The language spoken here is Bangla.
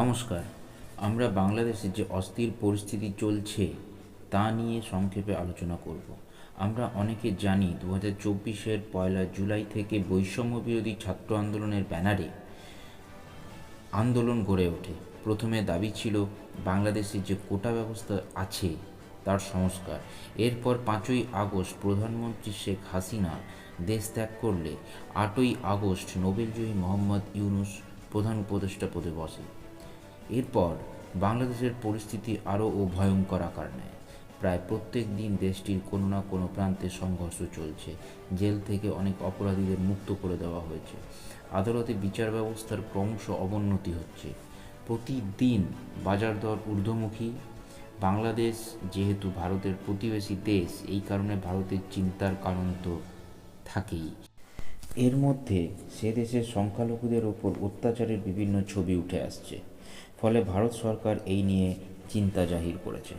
নমস্কার, আমরা বাংলাদেশে যে অস্থির পরিস্থিতি চলছে তা নিয়ে সংক্ষেপে আলোচনা করব। আমরা অনেকে জানি দু হাজার চব্বিশের পয়লা জুলাই থেকে বৈষম্য বিরোধী ছাত্র আন্দোলনের ব্যানারে আন্দোলন গড়ে ওঠে। প্রথমে দাবি ছিল, বাংলাদেশে যে কোটা ব্যবস্থা আছে তার সংস্কার। এরপর পাঁচই আগস্ট প্রধানমন্ত্রী শেখ হাসিনা দেশ ত্যাগ করলে, আটই আগস্ট নোবেলজয়ী মোহাম্মদ ইউনুস প্রধান উপদেষ্টা পদে বসে এরপর বাংলাদেশের পরিস্থিতি আরও ও ভয়ঙ্কর আকার। নেয় প্রায় প্রত্যেক দিন দেশটির কোনো না কোনো প্রান্তে সংঘর্ষ চলছে। জেল থেকে অনেক অপরাধীদের মুক্ত করে দেওয়া হয়েছে। আদালতে বিচার ব্যবস্থার ক্রমশ অবনতি হচ্ছে। প্রতিদিন বাজার দর ঊর্ধ্বমুখী। বাংলাদেশ যেহেতু ভারতের প্রতিবেশী দেশ, এই কারণে ভারতের চিন্তার কারণ তো থাকেই। এর মধ্যে সে দেশের সংখ্যালঘুদের ওপর অত্যাচারের বিভিন্ন ছবি উঠে আসছে। ফলে ভারত সরকার এই নিয়ে চিন্তা জাহির করেছে।